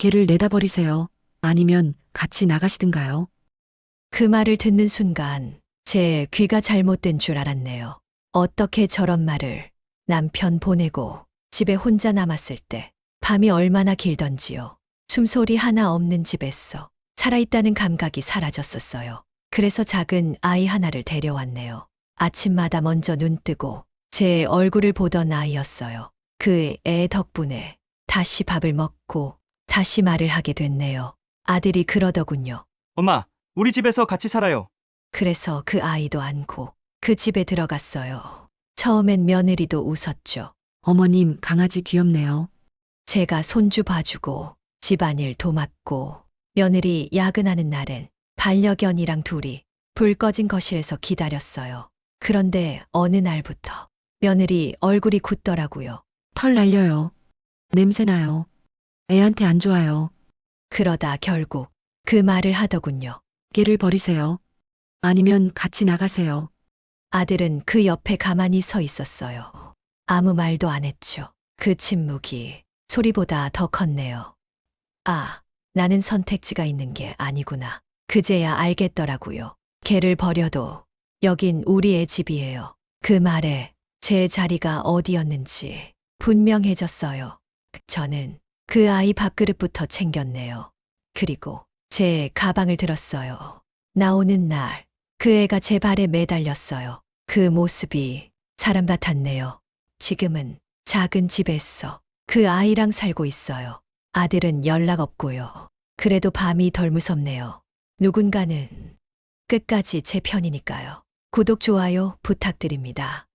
걔를 내다버리세요. 아니면 같이 나가시든가요. 그 말을 듣는 순간 제 귀가 잘못된 줄 알았네요. 어떻게 저런 말을 남편 보내고 집에 혼자 남았을 때 밤이 얼마나 길던지요. 숨소리 하나 없는 집에서 살아있다는 감각이 사라졌었어요. 그래서 작은 아이 하나를 데려왔네요. 아침마다 먼저 눈 뜨고 제 얼굴을 보던 아이였어요. 그 애 덕분에 다시 밥을 먹고 다시 말을 하게 됐네요. 아들이 그러더군요. 엄마, 우리 집에서 같이 살아요. 그래서 그 아이도 안고 그 집에 들어갔어요. 처음엔 며느리도 웃었죠. 어머님, 강아지 귀엽네요. 제가 손주 봐주고 집안일 도맡고 며느리 야근하는 날엔 반려견이랑 둘이 불 꺼진 거실에서 기다렸어요. 그런데 어느 날부터 며느리 얼굴이 굳더라고요. 털 날려요. 냄새 나요. 애한테 안 좋아요. 그러다 결국 그 말을 하더군요. 걔를 버리세요. 아니면 같이 나가세요. 아들은 그 옆에 가만히 서 있었어요. 아무 말도 안 했죠. 그 침묵이 소리보다 더 컸네요. 아, 나는 선택지가 있는 게 아니구나. 그제야 알겠더라고요. 걔를 버려도 여긴 우리의 집이에요. 그 말에 제 자리가 어디였는지 분명해졌어요. 저는 그 아이 밥그릇부터 챙겼네요. 그리고 제 가방을 들었어요. 나오는 날, 그 애가 제 발에 매달렸어요. 그 모습이 사람 같았네요. 지금은 작은 집에서 그 아이랑 살고 있어요. 아들은 연락 없고요. 그래도 밤이 덜 무섭네요. 누군가는 끝까지 제 편이니까요. 구독, 좋아요 부탁드립니다.